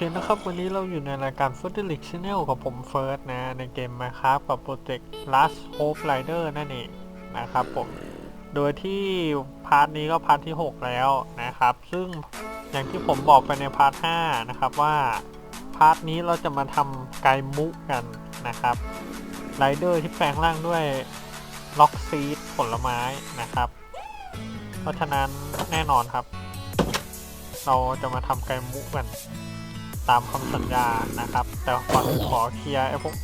คนะครับ วันนี้เราอยู่ในรายการ f o o d e l i c Channel กับผมเฟิร์สนะ ในเกม Minecraft กับโปรเจกต์ Last Hope Rider นั่นเองนะครับผม โดยที่พาร์ทนี้ก็พาร์ทที่ 6 แล้วนะครับ ซึ่งอย่างที่ผมบอกไปในพาร์ท 5 นะครับว่า พาร์ทนี้เราจะมาทำไกมุกกันนะครับไรเดอร์ที่แปลงร่างด้วยล็อกซีดผลไม้นะครับ เพราะฉะนั้นแน่นอนครับ เราจะมาทำไกมุกกัน ตามคำสัญญานะครับ แต่ก่อนขอเคลียร์ไอ้พวก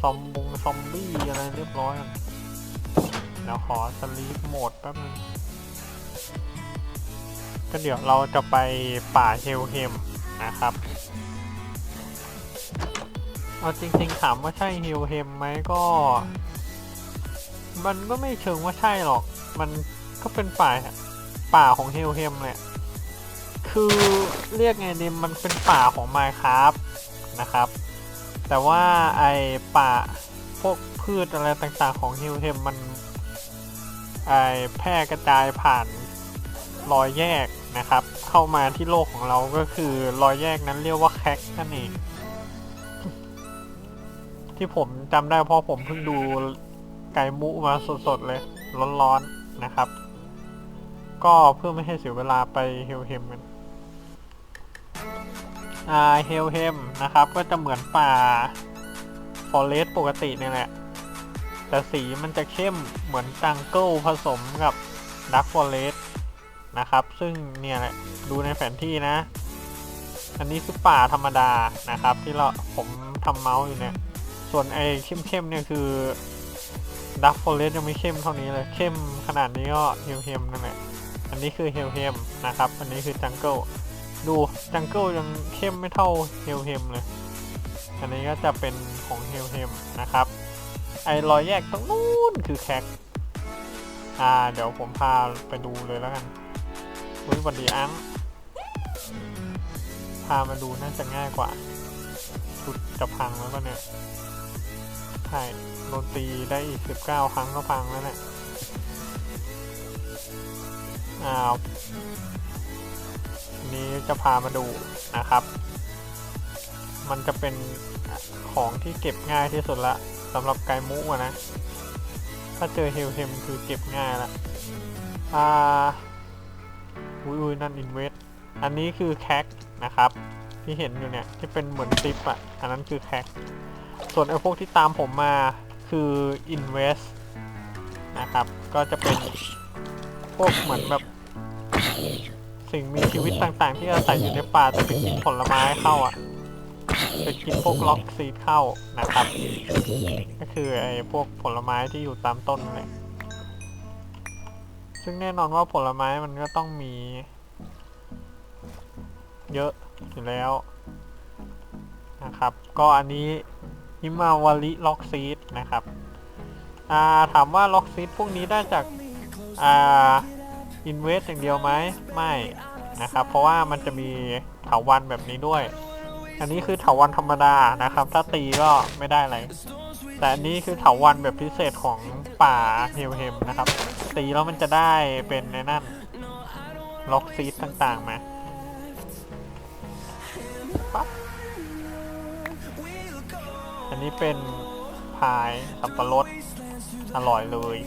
ซอมบงซอมบี้อะไรเรียบร้อยแล้วขอสลีปโหมดแป๊บนึงก็เดี๋ยวเราจะไปป่าเฮลเฮมนะครับเอาจริงๆถามว่าใช่เฮลเฮมไหมก็ มันก็ไม่เชิงว่าใช่หรอก มันก็เป็นป่าป่าของเฮลเฮมแหละ คือเรียกไงดีมันเป็นป่าของ Minecraft นะครับ แต่ว่าไอป่าพวกพืชอะไรต่างๆของฮิลเทมมันไอแพร่กระจายผ่านรอยแยกนะครับ เข้ามาที่โลกของเราก็คือรอยแยกนั้นเรียกว่าแคคนั่นเองที่ผมจำได้เพราะผมเพิ่งดูไก่มุมาสดๆเลย ร้อนๆนะครับ ก็เพื่อไม่ให้เสียเวลาไปเฮลเฮมกัน เฮลเฮมนะครับ ก็จะเหมือนป่าฟอเรสปกตินี่แหละ แต่สีมันจะเข้มเหมือนจังเกิลผสมกับดักฟอเรสนะครับ ซึ่งเนี่ยแหละดูในแผนที่นะ อันนี้คือป่าธรรมดานะครับ ที่เราผมทำเมาส์อยู่เนี่ย ส่วนไอ้เข้มๆเนี่ยคือดักฟอเรสยังไม่เข้มเท่านี้เลย เข้มขนาดนี้ก็เฮลเฮมนั่นแหละ อันนี้คือเฮลเฮมนะครับ อันนี้คือจังเกิล ดูจังเกิลยังเข้มไม่เท่าเฮลเฮมเลย อันนี้ก็จะเป็นของเฮลเฮมนะครับ ไอ้รอยแยกตรงนู้นคือแคคอ่าเดี๋ยวผมพาไปดูเลยแล้วกันอุ้ยสวันดีอังพามาดูน่าจะง่ายกว่า ชุดจะพังแล้วปะเนี่ยใช่โดนตีได้อีกสิบเก้าครั้งก็พังแล้วเนี่ยอ้าว นี้จะพามาดูนะครับ มันจะเป็นของที่เก็บง่ายที่สุดละสำหรับไกมุอะนะ ถ้าเจอเฮลเฮมคือเก็บง่ายละอ่าอุ้ยอุยนั่นอินเวสอันนี้คือแคคนะครับ ที่เห็นอยู่เนี่ยที่เป็นเหมือนซิปอะ อันนั้นคือแคคส่วนไอ้พวกที่ตามผมมาคืออินเวสนะครับ ก็จะเป็นพวกเหมือนแบบ สิ่งมีชีวิตต่างๆ ที่อาศัยอยู่ในป่าจะไปกินผลไม้เข้าอะไปกินพวกล็อกซีดเข้านะครับ ก็คือไอ้พวกผลไม้ที่อยู่ตามต้นเลยซึ่งแน่นอนว่าผลไม้มันก็ต้องมี เยอะอยู่แล้วนะครับ ก็อันนี้ฮิมาวาริล็อกซีดนะครับอ่าถามว่าล็อกซีดพวกนี้ได้จาก อ่า อินเวสอย่างเดียวไหมไม่นะครับ เพราะว่ามันจะมีเถาวันแบบนี้ด้วย อันนี้คือเถาวันธรรมดานะครับ ถ้าตีก็ไม่ได้อะไร แต่อันนี้คือเถาวันแบบพิเศษของป่าเฮลเฮมนะครับ ตีแล้วมันจะได้เป็นในนั่นล็อกซีดต่างๆมาปั๊บอันนี้เป็นพายสับปะรดอร่อยเลย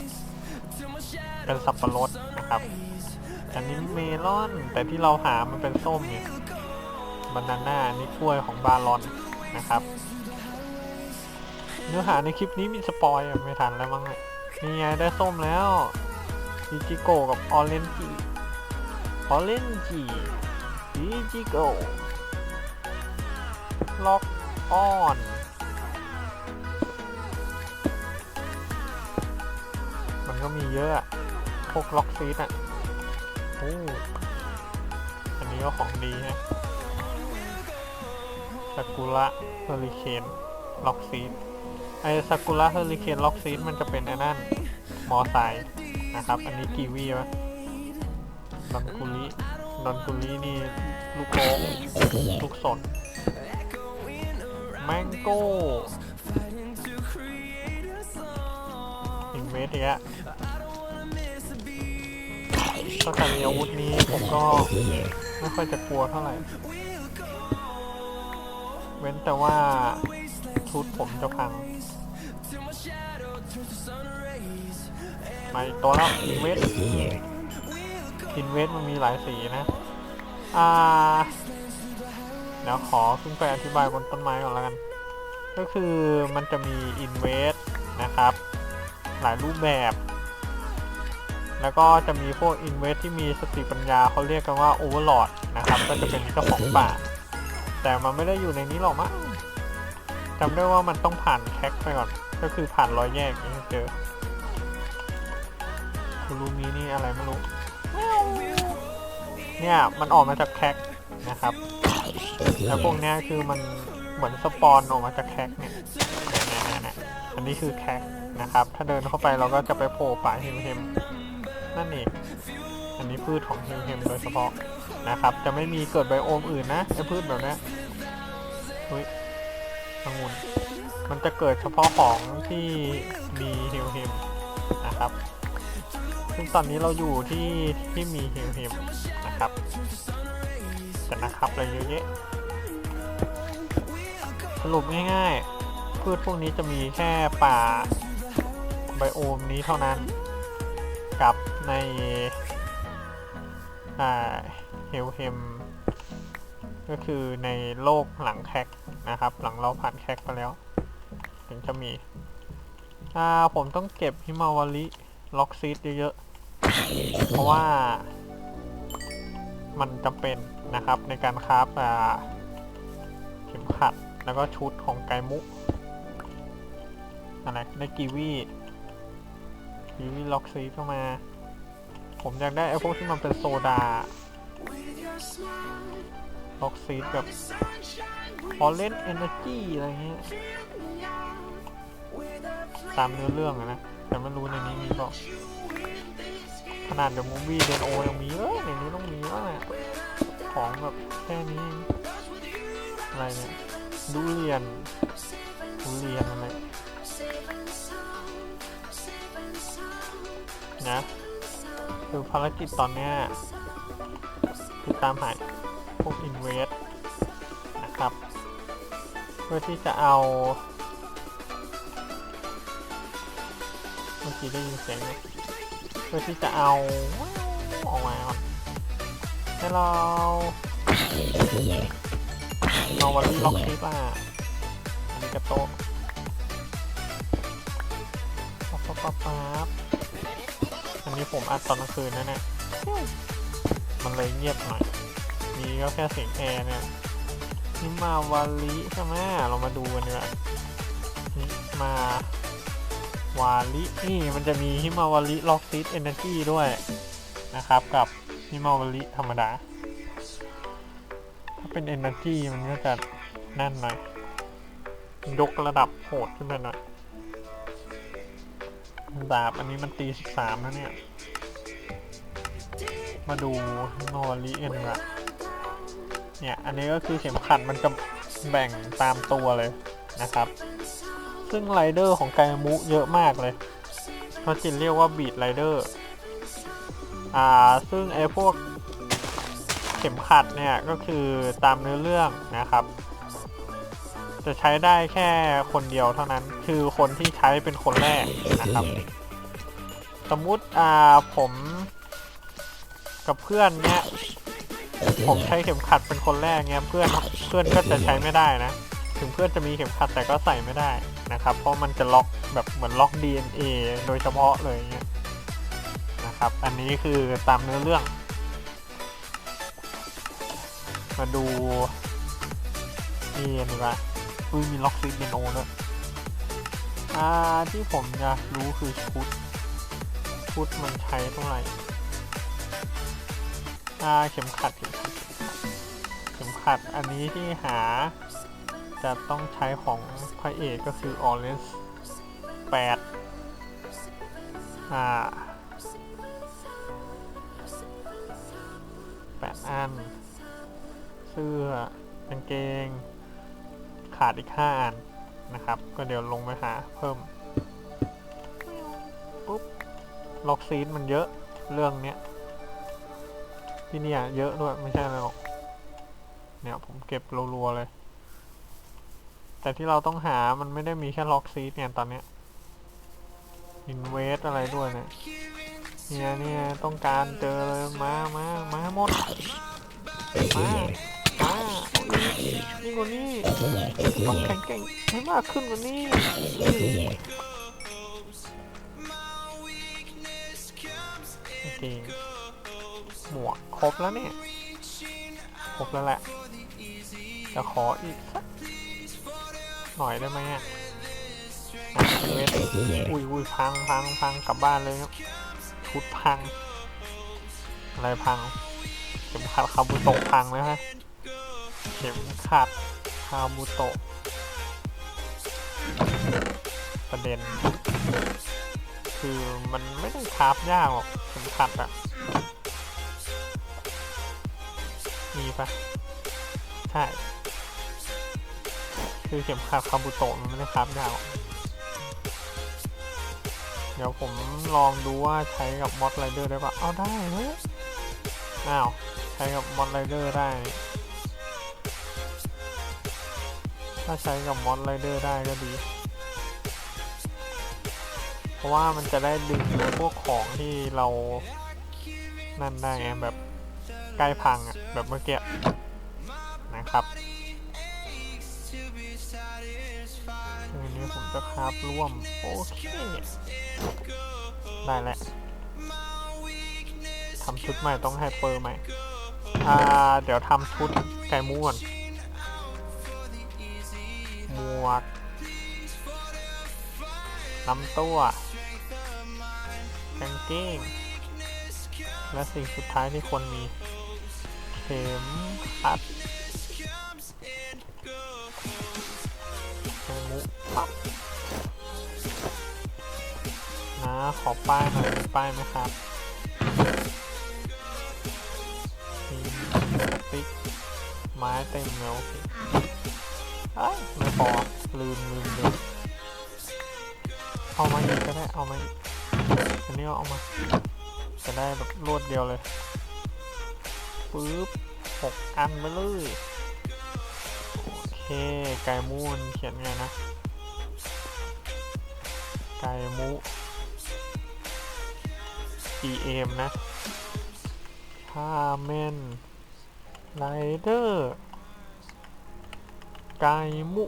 เป็นสับปะรดนะครับ อันนี้เมลอน แต่ที่เราหามันเป็นส้มเนี่ยบานาน่านี่กล้วยของบาลอนนะครับ เนื้อหาในคลิปนี้มีสปอยไม่ทันแล้วมั้งเนี่ยนี่ไงได้ส้มแล้วอิจิโกกับออเรนจิออเรนจิอิจิโกล็อกออนมันก็มีเยอะพวกล็อกซีดอะ โอ้อันนี้ก็ของดีฮะซากุระเฮอริเคนล็อกซีดไอซากุระเฮอริเคนล็อกซีดมันจะเป็นไอ้นั่นมอไซค์นะครับ อันนี้กีวีวะดอนกุลิดอนกุลินี่ลูกโป่งลูกสนแมงโก้อินเวสอีกอะ ตั้งแต่มีอาวุธนี้ผมก็ไม่ค่อยจะกลัวเท่าไหร่ เว้นแต่ว่าชุดผมจะพังมาอีกตัวแล้วอินเวสอินเวสมันมีหลายสีนะ อ่าเดี๋ยวขอขึ้นไปอธิบายบนต้นไม้ก่อนแล้วกัน ก็คือมันจะมีอินเวสนะครับ หลายรูปแบบ แล้วก็จะมีพวกอินเวสที่มีสติปัญญาเขาเรียกกันว่าโอเวอร์ลอดนะครับ ก็จะเป็นเจ้าของป่า แต่มันไม่ได้อยู่ในนี้หรอกมั้งจำได้ว่ามันต้องผ่านแท็กไปก่อน ก็คือผ่านรอยแยกนี้เจอคุรูมีนี่อะไรไม่รู้ เนี่ยมันออกมาจากแคกนะครับ แล้วพวกนี้คือมันเหมือนสปอนออกมาจากแคกเนี่ยอันนี้คือแคกนะครับ ถ้าเดินเข้าไปเราก็จะไปโผล่ป่าเฮมเฮม นั่นเอง อันนี้พืชของเฮมเฮมโดยเฉพาะนะครับ จะไม่มีเกิดไบโอมอื่นนะไอพืชแบบนี้ยอุ้ยองุ่นมันจะเกิดเฉพาะของที่มีเฮมเฮมนะครับ ซึ่งตอนนี้เราอยู่ที่ที่มีเฮมเฮมนะครับ แต่นะครับอะไรเยอะแยะสรุปง่ายๆ พืชพวกนี้จะมีแค่ป่าไบโอมนี้เท่านั้นกับ ในเฮลเฮมก็คือในโลกหลังแคกนะครับ หลังเราผ่านแคกไปแล้ว ถึงจะมี อ่าผมต้องเก็บฮิมาวาริล็อกซีดเยอะๆ เพราะว่า มันจำเป็นนะครับในการคราฟอ่าเข็มขัดแล้วก็ชุดของไกมุอะไรในกีวีกีวีล็อกซีเข้ามา ผมอยากได้ไอ้พวกที่มันเป็นโซดาล็อกซีดแบบออเรนเอเนอร์จีอะไรเงี้ยตามเนื้อเรื่องนะ แต่ไม่รู้ในนี้มีเปล่าขนาดเดอะมูฟวี่เดนโอยังมีเลยในนี้ต้องมีแล้วแหละของแบบแค่นี้องอะไรเนี่ยดูเรียนดูเรียนอะไรนะ คือภารกิจตอนเนี้ยคือตามหาพวกอินเวสนะครับ เพื่อที่จะเอา เมื่อกี้ได้ยินเสียงไหมเพื่อที่จะเอาออกมาให้เราเอาวันล็อกคลิปอะอันนี้กระโต๊ะปั๊บปั๊บปั๊บปั๊บอั นนี้ผมอัดตอนกลางคืนนะเนี่ยมันเลยเงียบหน่อยมีก็แค่เสียงแอร์เนี่ยนี่มาวาลิใช่ไหมเรามาดูกันดีกว่านี่มาวาลินี่มันจะมีฮิมาวาลิล็อกซิตเอเนจีด้วยนะครับ กับฮิมาวาลิธรรมดา ถ้าเป็นเอเนจีมันก็จะแน่นหน่อยยกระดับโหดขึ้นไปหน่อยดาบอันนี้มันตีสิบสามนะเนี่ย มาดูฮิมาวาลิกันดีกว่าเนี่ย อันนี้ก็คือเข็มขัดมันจะแบ่งตามตัวเลยนะครับ ซึ่งไรเดอร์ของไกมุเยอะมากเลยเขาจินเรียกว่าบีดไรเดอร์อ่า ซึ่งไอ้พวกเข็มขัดเนี่ยก็คือตามเนื้อเรื่องนะครับ จะใช้ได้แค่คนเดียวเท่านั้น คือคนที่ใช้เป็นคนแรกนะครับ สมมุติอ่าผม กับเพื่อนเนี่ยผมใช้เข็มขัดเป็นคนแรกเนี่ยเพื่อนเพื่อนก็จะใช้ไม่ได้นะ ถึงเพื่อนจะมีเข็มขัดแต่ก็ใส่ไม่ได้นะครับ เพราะมันจะล็อกแบบเหมือนล็อก DNA โดยเฉพาะเลยเงี้ยนะครับ อันนี้คือตามเนื้อเรื่อง มาดูนี่นี่ว่าอุ้ยมีล็อกซิเมโนด้วยอ่าที่ผมอยากรู้คือชุด ชุดมันใช้เท่าไหร่ อ่าเข็มขัดเข็มขัดเข็มขัดอันนี้ที่หาจะต้องใช้ของพระเอกก็คือ Orange 8อ่าแปดอัน เสื้อกางเกง ขาดอีกห้าอันนะครับ ก็เดี๋ยวลงไปหาเพิ่ม ปุ๊บ ล็อกซีดมันเยอะเรื่องเนี้ย ที่เนี่ยเยอะด้วยไม่ใช่อะไรหรอกเนี่ยผมเก็บรัวๆเลย แต่ที่เราต้องหามันไม่ได้มีแค่ล็อกซีดเนี่ยตอนเนี้ยอินเวสอะไรด้วยเนี่ยเนี่ยเนี่ยต้องการเจอเลยมามามาหมดมามานี่กว่านี้ต้องแข็งแกร่งให้มากขึ้นกว่านี้โอเค มวกครบแล้วเนี่ย ครบแล้วแหละ จะขออีกสักหน่อยได้ไหมอะอะเวทอุ้ยอุ้ยพังพังพังกลับบ้านเลยครับชุดพัง อะไรพัง เข็มขัดคาบุโตะพังนะฮะ เข็มขัดคาบุโตะประเด็น คือมันไม่ได้คราฟยากหรอกเข็มขัดอะ มีปะใช่ คือเข็มขัดคาบุโตะมันไม่ได้คราฟยากหรอกเดี๋ยวผมลองดูว่าใช้กับมอสไรเดอร์ได้ปะเอาได้เฮ้ยอ้าว ใช้กับมอสไรเดอร์ได้ ถ้าใช้กับมอสไรเดอร์ได้ก็ดีเพราะว่ามันจะได้ดึงพวกของที่เรา นั่นได้ไงแบบ ใกล้พังอะแบบเมื่อกี้นะครับซึ่งอันนี้ผมจะคราฟร่วม โอเค ได้แล้วทำชุดใหม่ต้องให้เปอร์ใหม่ อ่า เดี๋ยวทำชุดไก่ม้วนหมวกลำตัวกางเกงและสิ่งสุดท้ายที่ควรมี เข็มขัดมุปับนะขอป้ายหน่อยป้ายไหมครับมีสติ๊กไม้เต็มเลยโอเคเอ้ยไม่พอลืมลืมเลืมเอามาอีกก็ได้เอามาอีกอันนี้เอามาจะได้แบบรวดเดียวเลย ปึ๊บหกอันไปเลยโอเคไก่มูนเขียนไงนะไก่มู EM นะคาเมนไรเดอร์ไก่มุ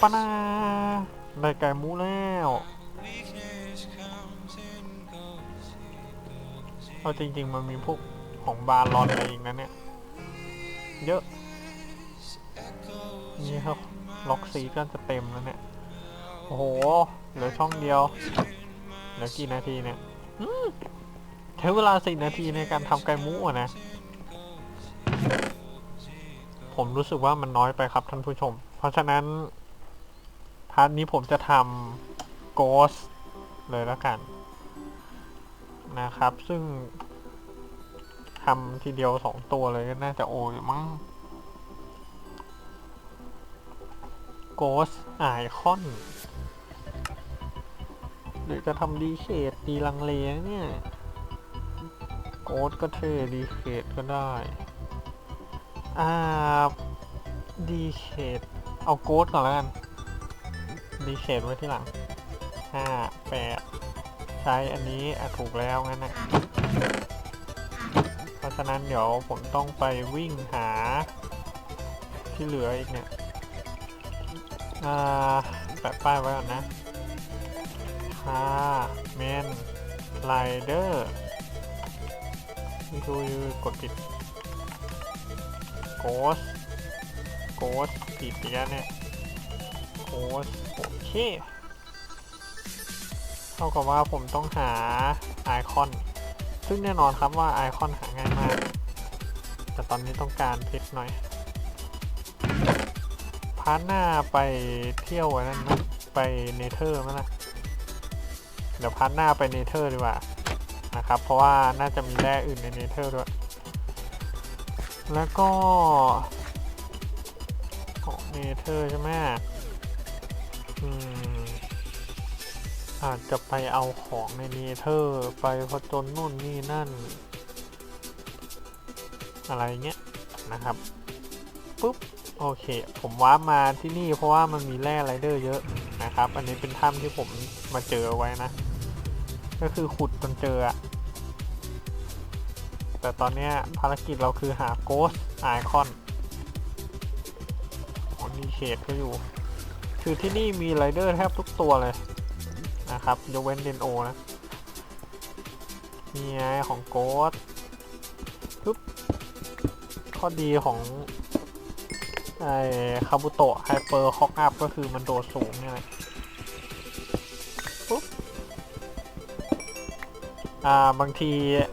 ปนาได้ไก่มุแล้ว เอาจริง ๆ มันมีพวกของบาลอนอะไรอีกนะเนี่ย เยอะ นี่ครับ ล็อกซีก็จะเต็มแล้วเนี่ย โอ้โห เหลือช่องเดียว เหลือกี่นาทีเนี่ยใช้เวลาสี่นาทีในการทำไก่มุอะนะ ผมรู้สึกว่ามันน้อยไปครับท่านผู้ชม เพราะฉะนั้น พาร์ทนี้ผมจะทำโกสเลยแล้วกัน นะครับ ซึ่งทำทีเดียวสองตัวเลยก็น่าจะโออยู่มั้งโกสไอคอนหรือจะทำดีเคดดีลังเลเนี่ย โกดก็เท่ดีเคดก็ได้ อ่า ดีเคดเอาโกดก่อนแล้วกัน ดีเคดไว้ที่หลังห้าแปด ช้อันนี้อะถูกแล้วงั้นนะเพราะฉะนั้นเดี๋ยวผมต้องไปวิ่งหาที่เหลืออีกเนี่ย อ่าแปะป้ายไว้ก่อนนะคาเมนไลเดอร์นี่คือกดผิดโกสโกสผิดอีกแล้วเนี่ยโกสโอเค เท่ากับว่าผมต้องหาไอคอน ซึ่งแน่นอนครับว่าไอคอนหาง่ายมาก แต่ตอนนี้ต้องการเพชรหน่อย พาร์ทหน้าไปเที่ยวอันนั้นไหมไปเนเธอร์มั้ยล่ะเดี๋ยวพาร์ทหน้าไปเนเธอร์ดีกว่านะครับ เพราะว่าน่าจะมีแร่อื่นในเนเธอร์ด้วย แล้วก็ของเนเธอร์ใช่ไหมอืม อาจจะไปเอาของในเนเธอร์ไปผจญนู่นนี่นั่น อะไรเงี้ยนะครับปุ๊บโอเค ผมว้ามาที่นี่เพราะว่ามันมีแร่ไรเดอร์เยอะนะครับ อันนี้เป็นถ้ำที่ผมมาเจอไว้นะ ก็คือขุดจนเจอ แต่ตอนนี้ภารกิจเราคือหาโกสไอคอนอ๋อมีเขตก็อยู่ คือที่นี่มีไรเดอร์แทบทุกตัวเลย นะครับยกเว้นเดนโอนะนี่ไงของโกสปึ๊บข้อดีของไอ้คาบุโตะไฮเปอร์คอกอัพก็คือมันโดดสูงเนี่ยแหละปุ๊บอ่าบางที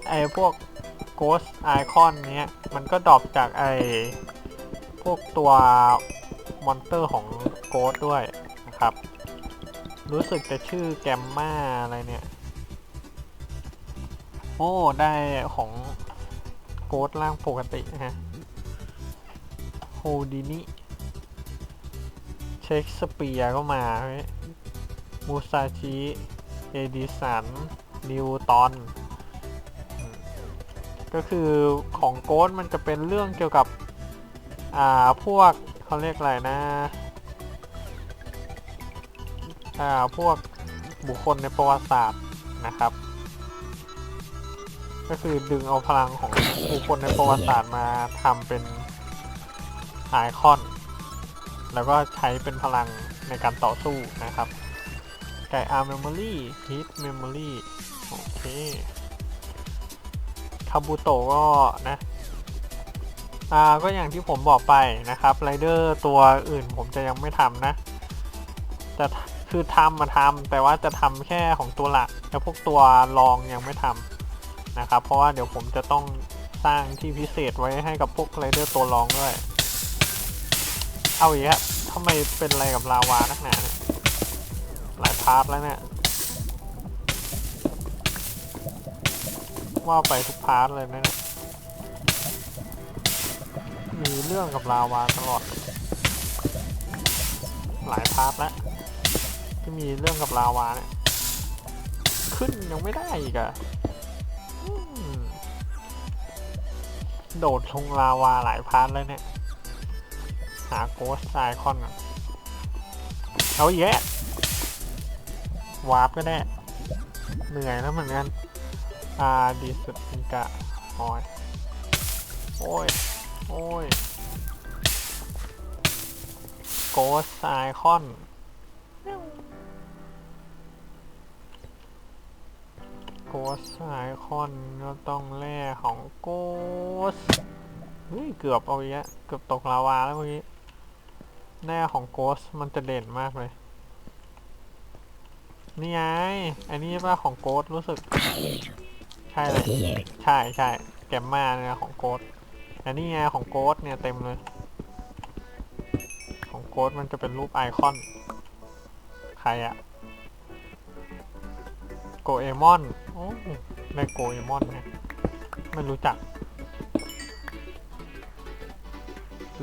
ไอ้พวก Ghost Icon เนี้ยมันก็ดรอปจากไอ้พวกตัวมอนเตอร์ของ Ghost ด้วยนะครับ รู้สึกจะชื่อแกมมาอะไรเนี่ย โอ้ ได้ของ Ghost ร่างปกตินะฮะโฮดินิเช็คสเปียก็มาเว้ยมูซาชิเอดิสัน นิวตอน ก็คือของโกสมันจะเป็นเรื่องเกี่ยวกับ อ่า พวกเขาเรียกอะไรนะ พวกบุคคลในประวัติศาสตร์นะครับ ก็คือดึงเอาพลังของบุคคลในประวัติศาสตร์มาทำเป็นไอคอน แล้วก็ใช้เป็นพลังในการต่อสู้นะครับไก่อาร์เมมโมรี่ฮิตเมมโมรี่โอเคคาบูโตะก็นะอ่าก็อย่างที่ผมบอกไปนะครับไรเดอร์ตัวอื่นผมจะยังไม่ทำนะ จะ คือทำมาทำแต่ว่าจะทำแค่ของตัวหลักแล้วพวกตัวรองยังไม่ทำนะครับ เพราะว่าเดี๋ยวผมจะต้องสร้างที่พิเศษไว้ให้กับพวกไรเดอร์ตัวรองด้วย เอาอีกแล้วทำไมเป็นอะไรกับลาวานักหนาหลายพาร์ทแล้วเนี่ยว่าไปทุกพาร์ทเลยนะเนี่ยมีเรื่องกับลาวาตลอด หลายพาร์ทแล้ว ที่มีเรื่องกับลาวาเนี่ย ขึ้นยังไม่ได้อีกอะโดดลงลาวาหลายพาร์ทแล้วเนี่ย หาโกสไอคอนอะเอาแยะวาร์ปก็ได้เหนื่อยแล้วเหมือนกันอาดีสุดอิกะโอ้ยโอ้ย โอ้ย โกสไอคอน โกสไอคอนก็ต้องแร่ของโกสเฮ้ยเกือบเอาอีกแล้วเกือบตกลาวาแล้วเมื่อกี้แร่ของโกสมันจะเด่นมากเลย นี่ไงอันนี้ป่ะของโกดรู้สึก ใช่เลยใช่ใช่แกมมาเนี่ยของโกดอันนี้ไงของโกดเนี่ยเต็มเลย ของโกดมันจะเป็นรูปไอคอน ใครอะ โกเอมอนโอ้ได้โกเอมอนไงไม่รู้จัก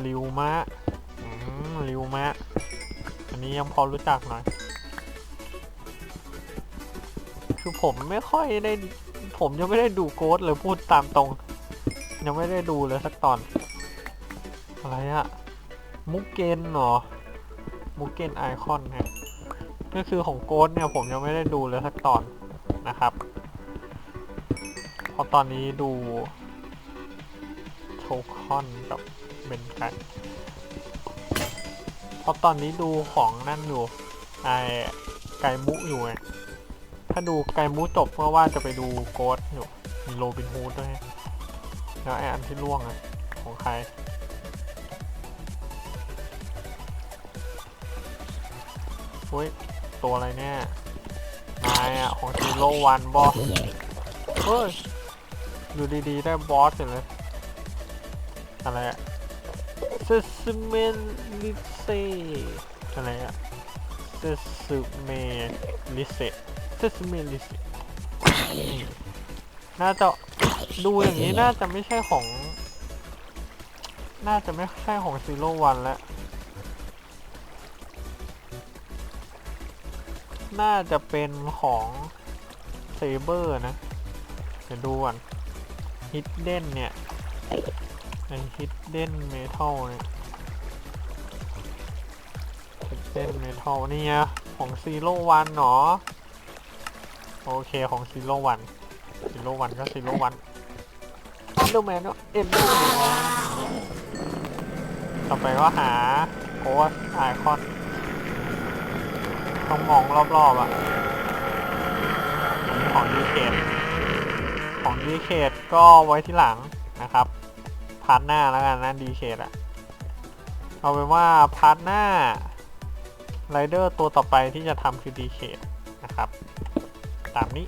ริวมะอืมริวมะ อันนี้ยังพอรู้จักหน่อย คือผมไม่ค่อยได้ ผมยังไม่ได้ดูโกดเลยพูดตามตรง ยังไม่ได้ดูเลยสักตอน อะไรอะมุกเกนเหรอ มุกเกนไอคอนเนี่ยก็คือของโกดเนี่ยผมยังไม่ได้ดูเลยสักตอน ตอนนี้ดูโชคอนกับเบนกันเพราะตอนนี้ดูของนั่นอยู่ไอไก่มุอยู่ไงถ้าดูไกมูจบก็ว่าจะไปดูโกดอยู่มีโรบินฮูดด้วยแล้วไออันที่ล่วงอะของใครเฮ้ย ตัวอะไรเนี่ยนายอะของซีโร่วันบอสเฮ้ย อยู่ดีๆ ได้บอสอยู่เลย อะไรอะเซซเมลิเซอะไรอะเซซเมลิเซเซสเมลิสน่าจะดูอย่างนี้น่าจะไม่ใช่ของ น่าจะไม่ใช่ของซีโร่วันแล้ว น่าจะเป็นของเซเบอร์นะ เดี๋ยวดูก่อน ฮิดเด้นเนี่ย ไอฮิดเด้นเมทัลเนี่ยฮิตเส้นเมทัลนี่ไงของซีโร่วันเนาะโอเคของซีโร่วันซีโร่วันก็ซีโร่วันเอ็นดอร์แมนเนาะเอ็นดอร์แมนต่อไปก็หาโค้ดไอคอนต้องมองรอบๆอะของดีเคทของดีเคท ก็ไว้ที่หลังนะครับพาร์ทหน้าแล้วกันนะดีเคทอะเอาเป็นว่าพาร์ทหน้าไรเดอร์ตัวต่อไปที่จะทำคือดีเคทนะครับ ตามนี้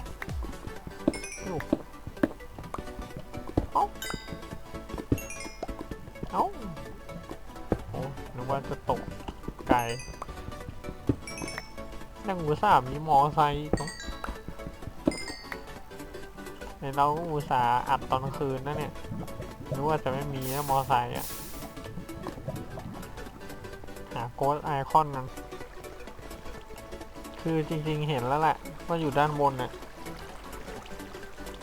เอ้าเอ้าโอ้นึกว่าจะตกไกลนั่งอุตส่าห์มีมอไซค์อีกเนอะใน เราก็อุตส่าห์อัดตอนคืนนะเนี่ยนึกว่าจะไม่มีนะมอไซค์อะ หาโกดไอคอนนั้นคือจริงๆเห็นแล้วแหละว่าอยู่ด้านบนน่ะ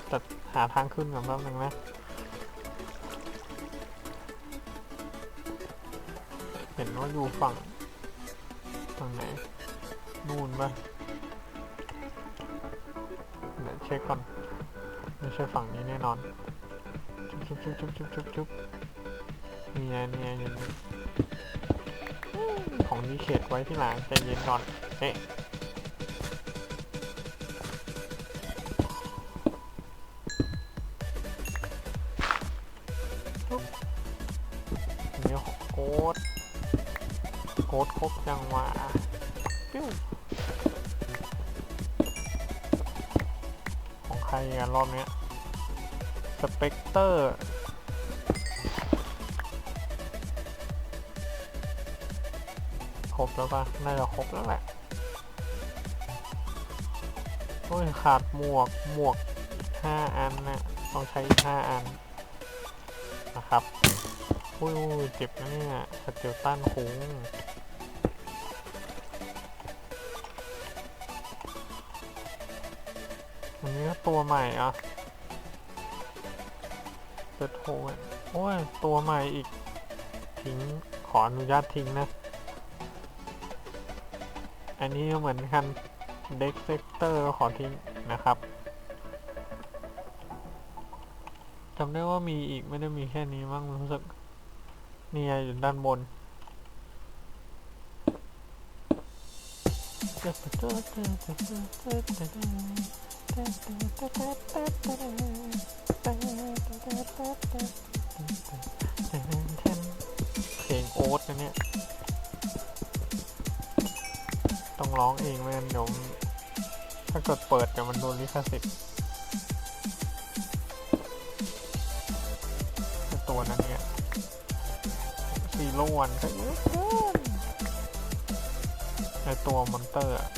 แต่หาทางขึ้นก่อนแป๊บนึงนะเห็นว่าอยู่ฝั่งฝั่งไหน นู่นปะเดี๋ยวเช็คก่อน ไม่ใช่ฝั่งนี้แน่นอน จุ๊บจุ๊บจุ๊บจุ๊บจุ๊บจุ๊บนี่ไงนี่ไงอยู่นี่ของดีเขตไว้ที่หลังใจเย็นก่อนเอ๊ะ รอบนี้สเปกเตอร์ครบแล้วปะน่าจะครบแล้วแหละโอ้ยขาดหมวกหมวกห้าอันนะต้องใช้ห้าอันนะครับอุ้ยอุ้ยเจ็บนะเนี่ยสเกลตันคุ้ง นนี้ก็ตัวใหม่อะเซตโฮยโอ้ย ตัวใหม่อีก ทิ้ง ขออนุญาตทิ้งนะ อันนี้เหมือนกันเด็กเซกเตอร์ขอทิ้งนะครับจำได้ว่ามีอีกไม่ได้มีแค่นี้มั้งรู้สึกนี่อยู่ด้านบนเพลงโอ๊ตนะเนี่ย ต้องร้องเองไม่งั้นเดี๋ยวถ้าเกิดเปิดเดี๋ยวมันโดนลิขสิทธิ์ตัวนั้นเนี่ยซีโร่วันก็เยอะเกินไอตัวมอนเตอร์อะ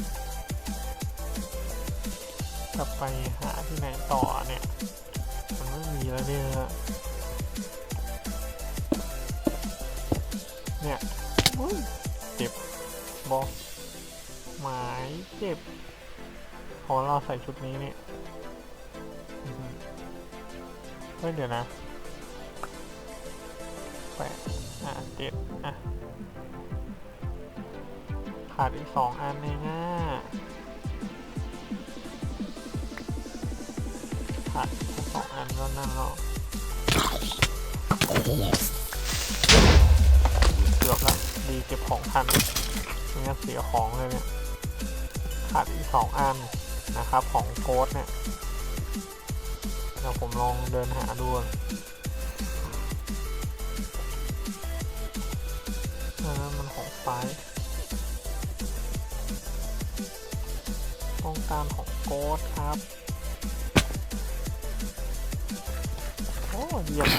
จะไปหาที่ไหนต่อเนี่ย มันไม่มีแล้วเนี่ยเนี่ยเจ็บบอกหมายเจ็บพอเราใส่ชุดนี้เนี่ยเฮ้ยเดี๋ยวนะแปดอะเจ็ดอะขาดอีกสองอันเองอะ ค่ะสองอันแล้วนั่นหรอกเกือบล้วดีเก็บของทันไม่งั้นเสียของเลยเนี่ยขาดอีกสองอันนะครับ ของโค้ดเนี่ยเดี๋ยวผมลองเดินหาดูอนอันนั้นมันของไฟต้องการของโค้ดครับ ยี่ยม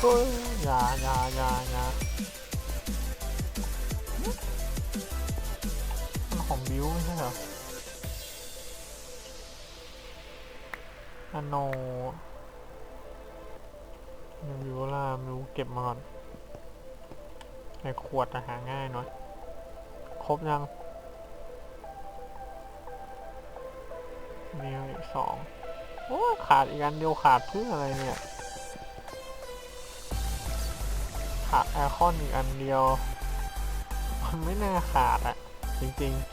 โอ้ยอย่าอย่าอย่าอย่ามันของบิวไม่ใช่เหรออันโนยังบิวล่าไม่รู้เก็บมาก่อนในขวดอะหาง่ายหน่อย ครบยัง มีอีกสองโอ้ขาดอีกอันเดียวขาดเพื่ออะไรเนี่ย ขาดแอร์คอนอีกอันเดียว มันไม่น่าขาดอะจริงๆ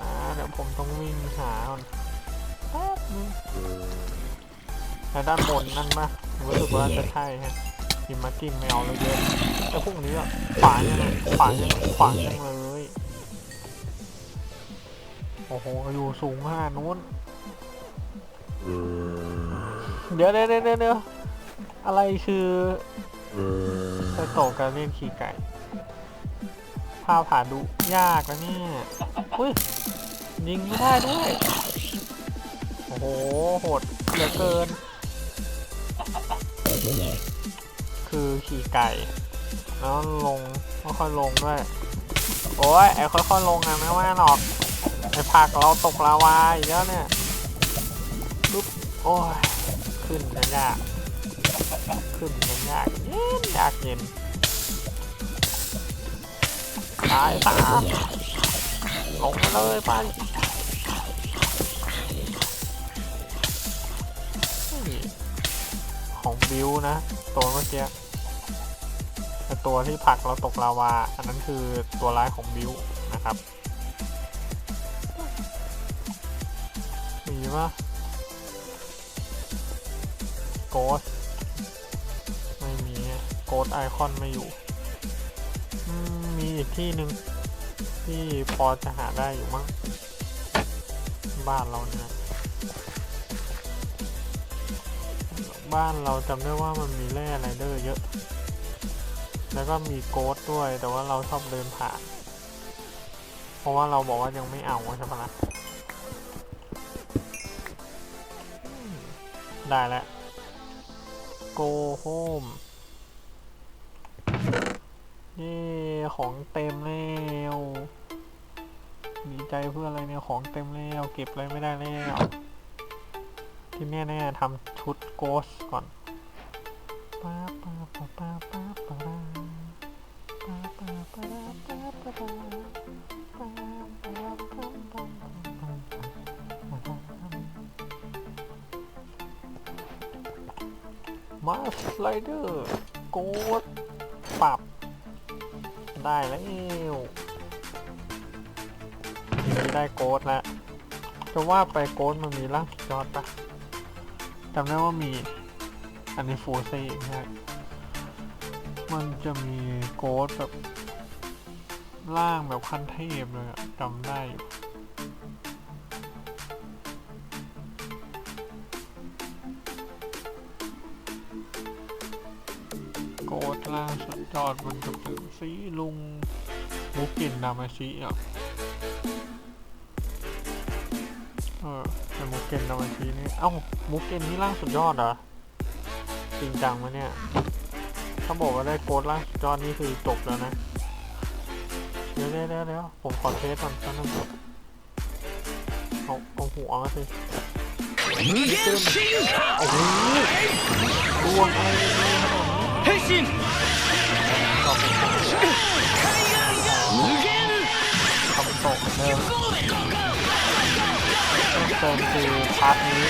นะเดี๋ยวผมต้องวิ่งหาก่อนแป๊บนึงแต่ด้านบนนั่นปะรู้สึกว่าจะใช่ฮะกินมาจิ้มไม่เอาเลยเยอะแต่พวกนี้อะขวางยังขวางยังขวางยังเลย อ้โหอยู่สูงขนาดนู้น เดี๋ยวเดี๋ยวเดี๋ยวเดี๋ยวอะไรคือไซโตะการเล่นขี่ไก่ภาพผ่านดูยากนะเนี่ยอุ้ยยิงไม่ได้ด้วย โอ้โหโหดเหลือเกิน คือขี่ไก่ แล้วลงค่อยๆลงด้วย โอ้ยไอ้ค่อยๆลงอะไม่ว่าหรอก ไอ้ผักเราตกลาวาอีกแล้วเนี่ยปุ๊บโอ้ย ขึ้นกันยากขึ้นกันยากเย็นยากเย็นตายตาลงมาเลยไปเฮ้ยของบิวนะ ตัวเมื่อกี้ต่ตัวที่ผักเราตกลาวา อันนั้นคือตัวร้ายของบิวนะครับ ปะโกสไม่มีโกสไอคอนไม่อยู่ มีอีกที่หนึ่งที่พอจะหาได้อยู่มั้ง บ้านเราเนี่ยบ้านเราจำได้ว่ามันมีแร่ไรเดอร์เยอะ แล้วก็มีโกสด้วย แต่ว่าเราชอบเดินผ่าน เพราะว่าเราบอกว่ายังไม่เอาใช่ปะล่ะ ได้แล้ว go home เย้ของเต็มแล้วดีใจเพื่ออะไรเนี่ยของเต็มแล้วเก็บอะไรไม่ได้แล้ว ที่แน่ๆทำชุดโกสก่อนป้าป้าป้าป้าป้าป้าป้าป้าป้าป้าป้า มาสไลเดอร์โกดปรับ ได้แล้วทีนี้ได้โกดแล้วจะว่าไปโกดมันมีร่างสุดยอดปะจำได้ว่ามี อันนี้ฟูซี่นะฮะมันจะมีโกดแบบ ร่างแบบขั้นเทพเลยอะจำได้อยู่ อดมันกับถึงซีลุงมุกินนามาชิอะเออแต่มุกเกนนามาชินี่ เอ้า มุกเกนนี่ล่างสุดยอดอะจริงจังวะเนี่ย ถ้าบอกว่าได้โค้ดล่างสุดยอดนี่คือจบแล้วนะ เดี๋ยวเดี๋ยวเดี๋ยวผมขอเทสก่อนท่านผู้เอาเอาหัวมาสิโอ้โหดวงอะไรเนี่ยครับผ เติมคือพาร์ทนี้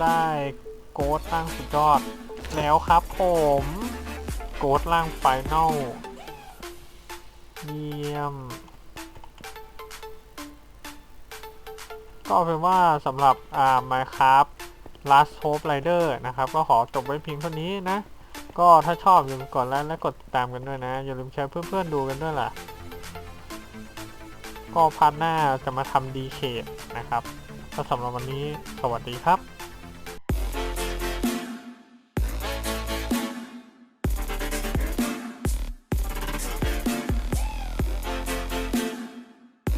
ได้โกดร่างสุดยอด แล้วครับผม โกดร่างไฟนอลเยี่ยม ก็เอาเป็นว่าสำหรับอ่า Minecraft Last Hope Rider นะครับ ก็ขอจบไว้เพียงเท่านี้นะ ก็ถ้าชอบอย่าลืมกดไลค์และกดติดตามกันด้วยนะ อย่าลืมแชร์เพื่อนๆดูกันด้วยล่ะ ก็พาร์ทหน้าจะมาทำดีเคนะครับก็สำหรับวันนี้สวัสดีครับ